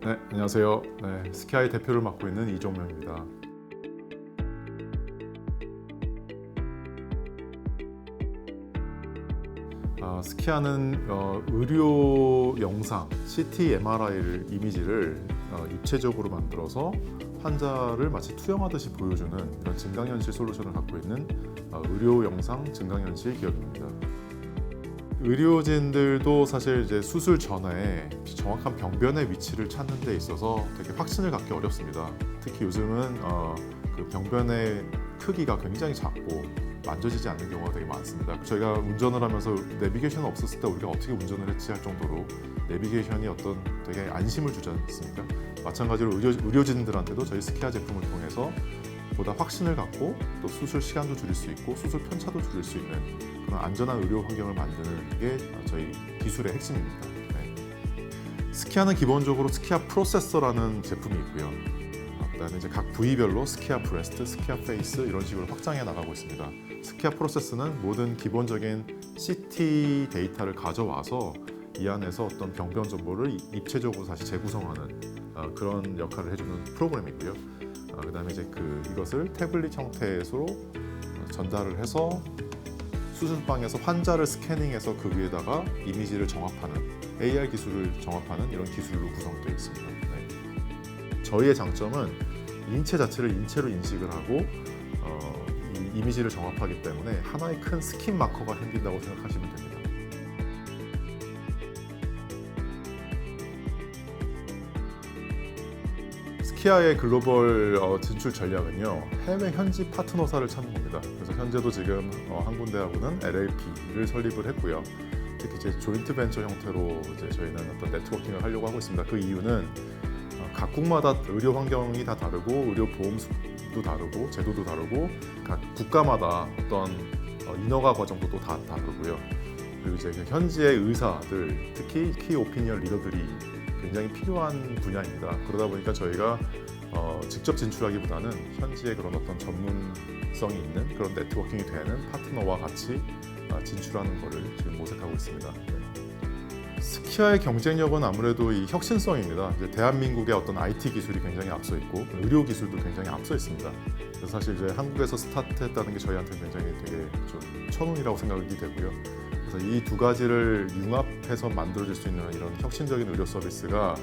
네, 안녕하세요. 네, 스키아이 대표를 맡고 있는 이종명입니다. 아, 스키아는 어, 의료 영상 CT MRI를 이미지를 어, 입체적으로 만들어서 환자를 마치 투영하듯이 보여주는 이런 증강현실 솔루션을 갖고 있는 어, 의료 영상 증강현실 기업입니다. 의료진들도 사실 이제 수술 전에 정확한 병변의 위치를 찾는 데 있어서 되게 확신을 갖기 어렵습니다. 특히 요즘은 어, 그 병변의 크기가 굉장히 작고 만져지지 않는 경우가 되게 많습니다. 저희가 운전을 하면서 내비게이션 없었을 때 우리가 어떻게 운전을 했지 할 정도로 내비게이션이 어떤 되게 안심을 주지 않습니까? 마찬가지로 의료, 의료진들한테도 저희 스키아 제품을 통해서 보다 확신을 갖고 또 수술 시간도 줄일 수 있고 수술 편차도 줄일 수 있는 그런 안전한 의료 환경을 만드는 게 저희 기술의 핵심입니다. 네. 스키아는 기본적으로 스키아 프로세서라는 제품이 있고요. 아, 그다음에 이제 각 부위별로 스키아 브레스트, 스키아 페이스 이런 식으로 확장해 나가고 있습니다. 스키아 프로세스는 모든 기본적인 CT 데이터를 가져와서 이 안에서 어떤 병변 정보를 입체적으로 다시 재구성하는 어, 그런 역할을 해주는 프로그램이고요. 어, 그다음에 이제 그 이것을 태블릿 형태로 어, 전달을 해서 수술방에서 환자를 스캐닝해서 그 위에다가 이미지를 정합하는 AR 기술을 정합하는 이런 기술로 구성되어 있습니다. 네. 저희의 장점은 인체 자체를 인체로 인식을 하고 어, 이 이미지를 정합하기 때문에 하나의 큰 스킨 마커가 생긴다고 생각하시면 됩니다. 키아의 글로벌 어, 진출 전략은요 해외 현지 파트너사를 찾는 겁니다. 그래서 현재도 지금 어, 한 군데하고는 LLP를 설립을 했고요. 특히 이제 조인트 벤처 형태로 이제 저희는 어떤 네트워킹을 하려고 하고 있습니다. 그 이유는 어, 각국마다 의료 환경이 다 다르고 의료 보험도 다르고 제도도 다르고 각 국가마다 어떤 어, 인허가 과정도 또 다 다르고요. 그리고 이제 그 현지의 의사들 특히 키 오피니언 리더들이 굉장히 필요한 분야입니다. 그러다 보니까 저희가 어, 직접 진출하기보다는 현지의 그런 어떤 전문성이 있는 그런 네트워킹이 되는 파트너와 같이 아, 진출하는 것을 지금 모색하고 있습니다. 네. 스키아의 경쟁력은 아무래도 이 혁신성입니다. 이제 대한민국의 어떤 IT 기술이 굉장히 앞서 있고 의료 기술도 굉장히 앞서 있습니다. 그래서 사실 이제 한국에서 스타트했다는 게 저희한테 굉장히 되게 좀 천운이라고 생각이 되고요. 그래서 이 두 가지를 융합해서 만들어질 수 있는 이런 혁신적인 의료 서비스가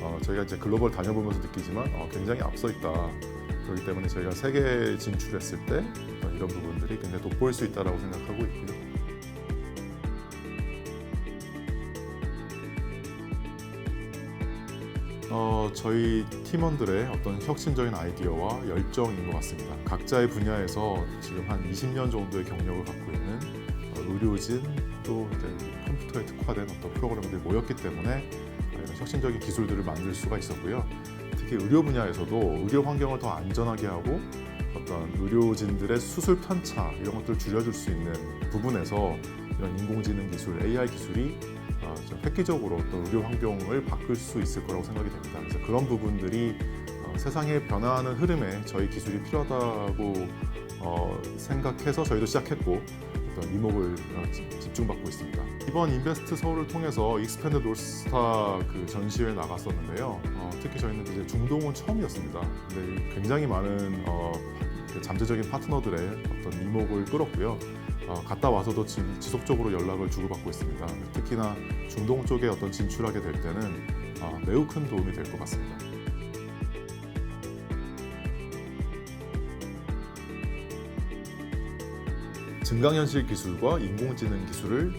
어, 저희가 이제 글로벌 다녀보면서 느끼지만 어, 굉장히 앞서 있다. 그렇기 때문에 저희가 세계 진출했을 때 어, 이런 부분들이 굉장히 돋보일 수 있다라고 생각하고 있고요. 어, 저희 팀원들의 어떤 혁신적인 아이디어와 열정인 것 같습니다. 각자의 분야에서 지금 한 20년 정도의 경력을 갖고 있는 어, 의료진 또 이제 컴퓨터에 특화된 어떤 프로그램들이 모였기 때문에 혁신적인 기술들을 만들 수가 있었고요. 특히 의료 분야에서도 의료 환경을 더 안전하게 하고 어떤 의료진들의 수술 편차 이런 것들을 줄여줄 수 있는 부분에서 이런 인공지능 기술, AI 기술이 어, 좀 획기적으로 어떤 의료 환경을 바꿀 수 있을 거라고 생각이 됩니다. 그래서 그런 부분들이 어, 세상의 변화하는 흐름에 저희 기술이 필요하다고 어, 생각해서 저희도 시작했고 어떤 이목을 어, 집- 집중받고 있습니다. 이번 인베스트 서울을 통해서 익스펜드 노스타 그 전시회에 나갔었는데요. 어, 특히 저희는 이제 중동은 처음이었습니다. 근데 굉장히 많은 어, 그 잠재적인 파트너들의 어떤 이목을 끌었고요. 어, 갔다 와서도 지금 지속적으로 연락을 주고받고 있습니다. 특히나 중동 쪽에 어떤 진출하게 될 때는 어, 매우 큰 도움이 될 것 같습니다. 증강현실 기술과 인공지능 기술을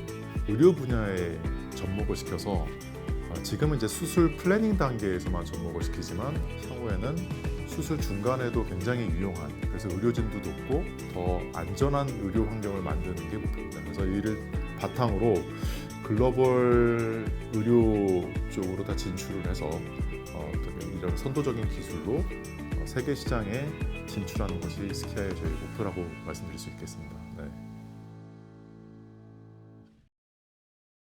의료 분야에 접목을 시켜서 어, 지금은 이제 수술 플래닝 단계에서만 접목을 시키지만 향후에는 수술 중간에도 굉장히 유용한 그래서 의료진도 높고 더 안전한 의료 환경을 만드는 게 목표입니다. 그래서 이를 바탕으로 글로벌 의료 쪽으로 다 진출을 해서 어, 어떻게 이런 선도적인 기술로 어, 세계 시장에 진출하는 것이 스키아의 저희 목표라고 말씀드릴 수 있겠습니다.